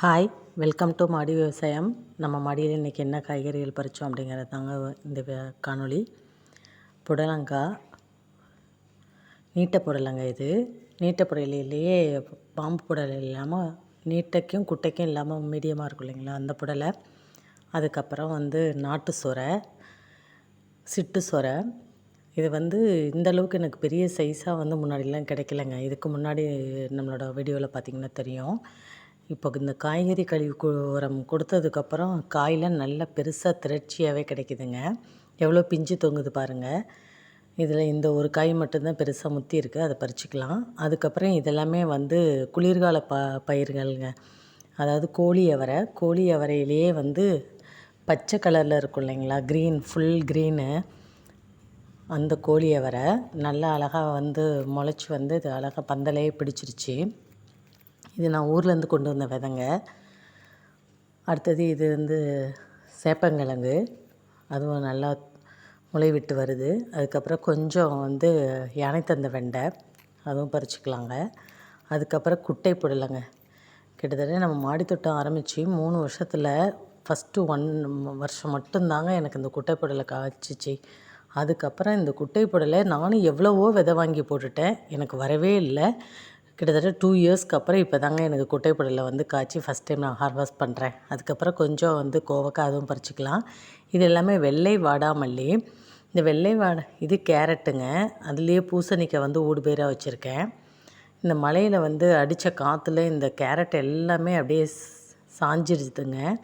Hi welcome to மாடி விவசாயம் நம்ம மாடியில் இன்றைக்கி என்ன காய்கறிகள் பறித்தோம் அப்படிங்கிறது தாங்க இந்த காணொளி. புடலங்காய் நீட்ட புடலங்காய் இது. நீட்ட புடலையிலேயே பாம்பு புடலை இல்லாமல் நீட்டைக்கும் குட்டைக்கும் இல்லாமல் மீடியமாக இருக்கும் இல்லைங்களா அந்த புடலை. அதுக்கப்புறம் வந்து நாட்டு சொரை சிட்டு சொரை. இது வந்து இந்த அளவுக்கு எனக்கு பெரிய சைஸாக வந்து முன்னாடிலாம் கிடைக்கலங்க. இதுக்கு முன்னாடி நம்மளோட வீடியோவில் பார்த்திங்கன்னா தெரியும். இப்போ இந்த காய்கறி கழிவு உரம் கொடுத்ததுக்கப்புறம் காயில் நல்லா பெருசாக திரட்சியாகவே கிடைக்குதுங்க. எவ்வளோ பிஞ்சு தொங்குது பாருங்கள் இதில் இந்த ஒரு காய் மட்டும்தான் பெருசாக முத்தி இருக்குது அதை பறிச்சிக்கலாம். அதுக்கப்புறம் இதெல்லாமே வந்து குளிர்கால ப பயிர்களுங்க. அதாவது கோழி அவரை. கோழி அவரையிலேயே வந்து பச்சை கலரில் இருக்கும் இல்லைங்களா? க்ரீன் ஃபுல் க்ரீனு அந்த கோழி அவரை நல்லா அழகாக வந்து முளைச்சி வந்து இது அழகாக பந்தலையே பிடிச்சிருச்சு. இது நான் ஊர்லேருந்து கொண்டு வந்த விதைங்க. அடுத்தது இது வந்து சேப்பங்கிழங்கு. அதுவும் நல்லா முளை விட்டு வருது. அதுக்கப்புறம் கொஞ்சம் வந்து யானை தந்த வெண்டை அதுவும் பறிச்சுக்கலாங்க. அதுக்கப்புறம் குட்டை புடலைங்க. கிட்டத்தட்ட நம்ம மாடித்தோட்டம் ஆரம்பித்து மூணு வருஷத்தில் ஃபஸ்ட்டு ஒன் வருஷம் மட்டும்தாங்க எனக்கு இந்த குட்டை புடலை காய்ச்சிச்சு. அதுக்கப்புறம் இந்த குட்டை புடலை நானும் எவ்வளவோ விதை வாங்கி போட்டுட்டேன். எனக்கு வரவே இல்லை. கிட்டத்தட்ட டூ இயர்ஸ்க்கு அப்புறம் இப்போ தாங்க எனக்கு குட்டைப்படலில் வந்து காய்ச்சி ஃபஸ்ட் டைம் நான் ஹார்வெஸ்ட் பண்ணுறேன் அதுக்கப்புறம் கொஞ்சம் வந்து கோவக்காய் அதுவும் பறிச்சுக்கலாம். இது எல்லாமே வெள்ளை வாடாமல்லி. இந்த வெள்ளை வாடை இது கேரட்டுங்க. அதுலேயே பூசணிக்காய் வந்து ஊடு பேராக வச்சுருக்கேன். இந்த மலையில் வந்து அடித்த காற்றுல இந்த கேரட் எல்லாமே அப்படியே ஸ்- சாஞ்சிருதுங்க.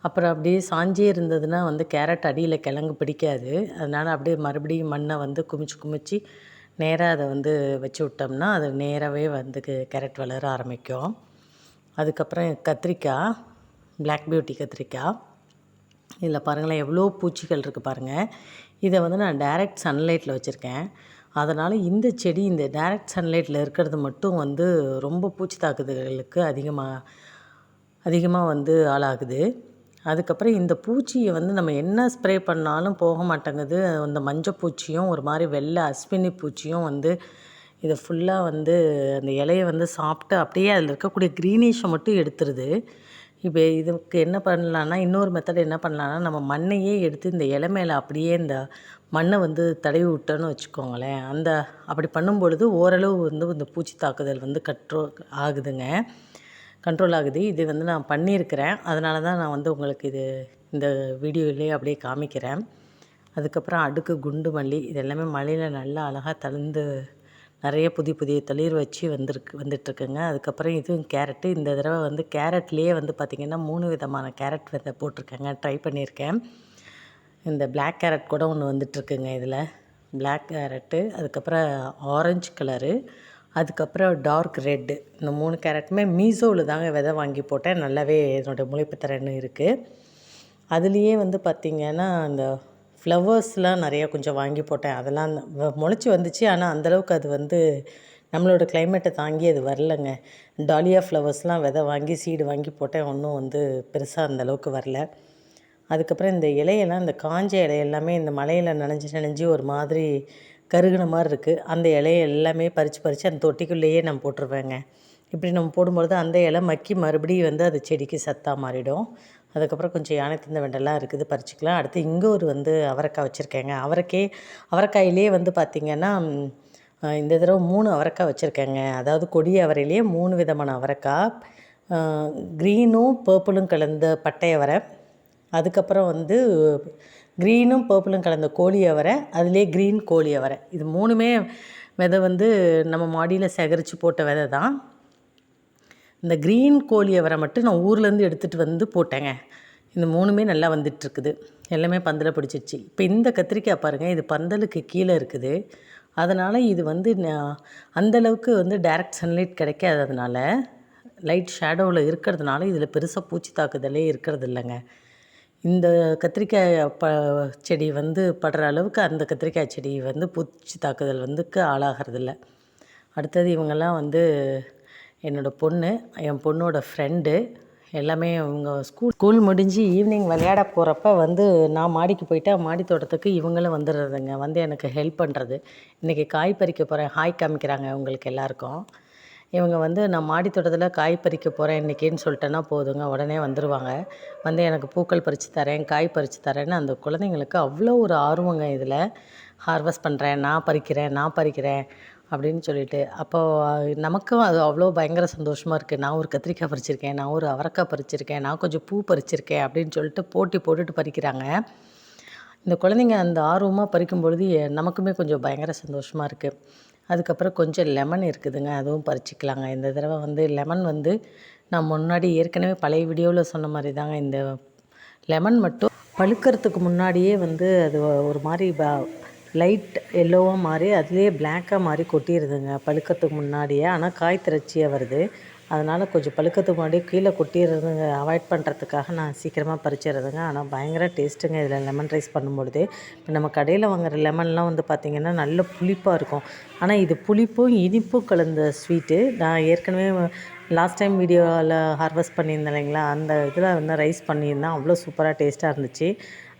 அப்புறம் அப்படியே சாஞ்சே இருந்ததுன்னா வந்து கேரட் அடியில் கிழங்கு பிடிக்காது. அதனால் அப்படியே மறுபடியும் மண்ணை வந்து குமிச்சு குமிச்சு நேராக அதை வந்து வச்சு விட்டோம்னா அது நேராகவே வந்து கேரட் வளர ஆரம்பிக்கும். அதுக்கப்புறம் கத்திரிக்காய் பிளாக் பியூட்டி கத்திரிக்காய் இதில் பாருங்களேன் எவ்வளோ பூச்சிகள் இருக்குது பாருங்கள் இதை வந்து நான் டைரக்ட் சன்லைட்டில் வச்சுருக்கேன். அதனால் இந்த செடி இந்த டைரக்ட் சன்லைட்டில் இருக்கிறது மட்டும் வந்து ரொம்ப பூச்சி தாக்குதல்களுக்கு அதிகமாக அதிகமாக வந்து ஆளாகுது. அதுக்கப்புறம் இந்த பூச்சியை வந்து நம்ம என்ன ஸ்ப்ரே பண்ணாலும் போக மாட்டேங்குது. அந்த மஞ்சள் பூச்சியும் ஒரு மாதிரி வெள்ளை அஸ்வினி பூச்சியும் வந்து இதை ஃபுல்லாக வந்து அந்த இலையை வந்து சாப்பிட்டு அப்படியே அதில் இருக்கக்கூடிய க்ரீனிஷை மட்டும் எடுத்துருது. இப்போ இதுக்கு என்ன பண்ணலான்னா இன்னொரு மெத்தட் என்ன பண்ணலான்னா நம்ம மண்ணையே எடுத்து இந்த இலை மேலே அப்படியே இந்த மண்ணை வந்து தடவி விட்டோன்னு வச்சுக்கோங்களேன். அந்த அப்படி பண்ணும்பொழுது ஓரளவு வந்து இந்த பூச்சி தாக்குதல் வந்து கற்றோ ஆகுதுங்க. கண்ட்ரோல் ஆகுது. இது வந்து நான் பண்ணியிருக்கிறேன். அதனால தான் நான் வந்து உங்களுக்கு இது இந்த வீடியோவிலே அப்படியே காமிக்கிறேன். அதுக்கப்புறம் அடுக்கு குண்டு மல்லி இது எல்லாமே மழையில் நல்லா அழகாக தழுந்து நிறைய புதிய புதிய தளிர் வச்சு வந்திருக்கு வந்துட்டுருக்குங்க. அதுக்கப்புறம் இதுவும் கேரட்டு. இந்த தடவை வந்து கேரட்லேயே வந்து பார்த்திங்கன்னா மூணு விதமான கேரட் விதை போட்டிருக்கேங்க. ட்ரை பண்ணியிருக்கேன். இந்த பிளாக் கேரட் கூட ஒன்று வந்துட்டுருக்குங்க இதில். பிளாக் கேரட்டு அதுக்கப்புறம் ஆரஞ்சு கலரு அதுக்கப்புறம் டார்க் ரெட்டு இந்த மூணு கேரட்டுமே மீசோவில் தாங்க விதை வாங்கி போட்டேன். நல்லாவே என்னோடய முளைப்பு திறன் இருக்குது அதுலேயே வந்து பார்த்திங்கன்னா இந்த ஃப்ளவர்ஸ்லாம் நிறையா கொஞ்சம் வாங்கி போட்டேன். அதெல்லாம் வ- முளைச்சி வந்துச்சு. ஆனால் அந்தளவுக்கு அது வந்து நம்மளோட கிளைமேட்டை தாங்கி அது வரலங்க. டாலியா ஃப்ளவர்ஸ்லாம் விதை வாங்கி சீடு வாங்கி போட்டேன். ஒன்றும் வந்து பெருசாக அந்தளவுக்கு வரல. அதுக்கப்புறம் இந்த இலையெல்லாம் இந்த காஞ்ச இலையெல்லாமே இந்த மலையில் நனைஞ்சு நனைஞ்சு ஒரு மாதிரி கருகுன மாதிரி இருக்குது அந்த இலைய எல்லாமே பறித்து பறித்து அந்த தொட்டிக்குள்ளேயே நான் போட்டுருவேங்க. இப்படி நம்ம போடும்பொழுது அந்த இலை மக்கி மறுபடியும் வந்து அது செடிக்கு சத்தாக மாறிடும். அதுக்கப்புறம் கொஞ்சம் யானை தந்த வெண்டெல்லாம் இருக்குது பறிச்சுக்கலாம். அடுத்து இங்கே ஒரு வந்து அவரைக்காய் வச்சுருக்கேங்க. அவரைக்கே அவரைக்காயிலே வந்து பார்த்திங்கன்னா இந்த தடவை மூணு அவரைக்காய் வச்சுருக்கேங்க. அதாவது கொடி அவரையிலேயே மூணு விதமான அவரைக்காய். க்ரீனும் பர்பிளும் கலந்த பட்டை அவரை. அதுக்கப்புறம் வந்து க்ரீனும் பர்பிளும் கலந்த கோழி அவரை அதுலேயே க்ரீன் கோழி அவரை இது மூணுமே விதை வந்து நம்ம மாடியில் சேகரித்து போட்ட விதை தான். இந்த க்ரீன் கோழி அவரை மட்டும் நான் ஊர்லேருந்து எடுத்துகிட்டு வந்து போட்டேங்க. இந்த மூணுமே நல்லா வந்துட்டுருக்குது. எல்லாமே பந்தலை பிடிச்சிருச்சு. இப்போ இந்த கத்திரிக்காய் பாருங்கள் இது பந்தலுக்கு கீழே இருக்குது. அதனால் இது வந்து நான் வந்து டைரக்ட் சன்லைட் கிடைக்காததுனால லைட் ஷேடோவில் இருக்கிறதுனால இதில் பெருசாக பூச்சி தாக்குதலே இருக்கிறது இல்லைங்க. இந்த கத்திரிக்காய் ப செடி வந்து படுற அளவுக்கு அந்த கத்திரிக்காய் செடி வந்து பூச்சி தாக்குதல் வந்துக்கு ஆளாகிறதில்ல. அடுத்தது இவங்கெல்லாம் வந்து என்னோடய பொண்ணு என் பொண்ணோட ஃப்ரெண்டு எல்லாமே அவங்க ஸ்கூல் ஸ்கூல் முடிஞ்சு ஈவினிங் விளையாட போகிறப்ப வந்து நான் மாடிக்கு போயிட்டா மாடி தோட்டத்துக்கு இவங்களும் வந்துடுறதுங்க. வந்து எனக்கு ஹெல்ப் பண்ணுறது இன்றைக்கி காய் பறிக்க போகிறேன் ஹாய் காமிக்கிறாங்க உங்களுக்கு எல்லாருக்கும். இவங்க வந்து நான் மாடி தோட்டத்தில் காய் பறிக்க போகிறேன் இன்றைக்கின்னு சொல்லிட்டேன்னா போதுங்க உடனே வந்துடுவாங்க வந்து எனக்கு பூக்கள் பறித்து தரேன் காய் பறித்து தரேன்னு அந்த குழந்தைங்களுக்கு அவ்வளோ ஒரு ஆர்வங்க இதில். ஹார்வெஸ்ட் பண்ணுறேன் நான் பறிக்கிறேன் நான் பறிக்கிறேன் அப்படின்னு சொல்லிட்டு. அப்போது நமக்கும் அது அவ்வளோ பயங்கர சந்தோஷமாக இருக்குது நான் ஒரு கத்திரிக்காய் பறிச்சிருக்கேன் நான் ஒரு அவரைக்காய் பறிச்சிருக்கேன் நான் கொஞ்சம் பூ பறிச்சிருக்கேன் அப்படின்னு சொல்லிட்டு போட்டி போட்டுட்டு பறிக்கிறாங்க. இந்த குழந்தைங்க அந்த ஆர்வமாக பறிக்கும் பொழுது நமக்குமே கொஞ்சம் பயங்கர சந்தோஷமாக இருக்குது அதுக்கப்புறம் கொஞ்சம் லெமன் இருக்குதுங்க அதுவும் பறிச்சிக்கலாங்க. இந்த தடவை வந்து லெமன் வந்து நான் முன்னாடி ஏற்கனவே பழைய வீடியோவில் சொன்ன மாதிரி தாங்க இந்த லெமன் மட்டும் பழுக்கிறதுக்கு முன்னாடியே வந்து அது ஒரு மாதிரி லைட் எல்லோவாக மாறி அதுலேயே பிளாக்காக மாறி கொட்டிடுதுங்க பழுக்கிறதுக்கு முன்னாடியே. ஆனால் காய் திரட்சியாக வருது. அதனால் கொஞ்சம் பழுக்கிறதுக்கு முன்னாடியே கீழே கொட்டிடுறதுங்க அவாய்ட் பண்ணுறதுக்காக நான் சீக்கிரமாக பறிச்சிடுறதுங்க. ஆனால் பயங்கர டேஸ்ட்டுங்க இதில் லெமன் ரைஸ் பண்ணும்பொழுது. இப்போ நம்ம கடையில் வாங்குற லெமன்லாம் வந்து பார்த்திங்கன்னா நல்ல புளிப்பாக இருக்கும். ஆனால் இது புளிப்பும் இனிப்பும் கலந்த ஸ்வீட்டு நான் ஏற்கனவே லாஸ்ட் டைம் வீடியோவில் ஹார்வெஸ்ட் பண்ணியிருந்தேன் இல்லைங்களா? அந்த இதில் வந்து ரைஸ் பண்ணியிருந்தேன். அவ்வளோ சூப்பராக டேஸ்ட்டாக இருந்துச்சு.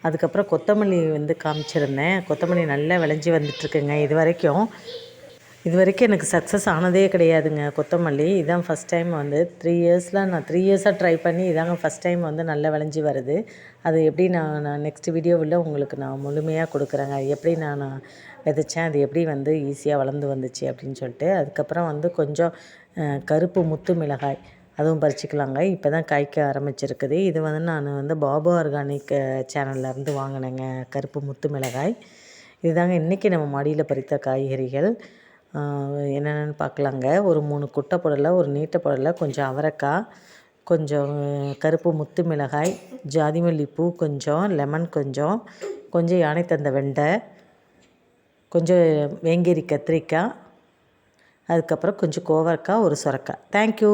அதுக்கப்புறம் கொத்தமல்லி வந்து காமிச்சிருந்தேன். கொத்தமல்லி நல்லா விளைஞ்சி வந்துட்டுருக்குங்க இது வரைக்கும். இது வரைக்கும் எனக்கு சக்ஸஸ் ஆனதே கிடையாதுங்க கொத்தமல்லி. இதான் ஃபஸ்ட் டைம் வந்து த்ரீ இயர்ஸில் நான் த்ரீ இயர்ஸாக ட்ரை பண்ணி இதாங்க ஃபஸ்ட் டைம் வந்து நல்லா விளைஞ்சி வருது. அது எப்படி நான் நான் நெக்ஸ்ட் வீடியோவில் உங்களுக்கு நான் முழுமையாக கொடுக்குறேங்க. எப்படி நான் விதைச்சேன் அது எப்படி வந்து ஈஸியாக வளர்ந்து வந்துச்சு அப்படின்னு சொல்லிட்டு. அதுக்கப்புறம் வந்து கொஞ்சம் கருப்பு முத்து மிளகாய். அதுவும் பறிச்சிக்கலாங்க. இப்போ தான் காய்க்க ஆரம்பிச்சிருக்குது. இது வந்து நான் வந்து பாபு ஆர்கானிக் சேனல்லேருந்து வாங்கினேங்க. கருப்பு முத்து மிளகாய். இதுதாங்க இன்றைக்கி நம்ம மாடியில் பறித்த காய்கறிகள். என்னென்னு பார்க்கலாங்க. ஒரு மூணு குட்டை புடலை ஒரு நீட்ட புடலை கொஞ்சம் அவரைக்காய் கொஞ்சம் கருப்பு முத்து மிளகாய் ஜாதிமல்லி பூ கொஞ்சம் லெமன் கொஞ்சம் கொஞ்சம் யானை தந்த வெண்டை கொஞ்சம் வேங்கேரி கத்திரிக்காய் அதுக்கப்புறம் கொஞ்சம் கோவக்காய் ஒரு சுரக்காய். தேங்க்யூ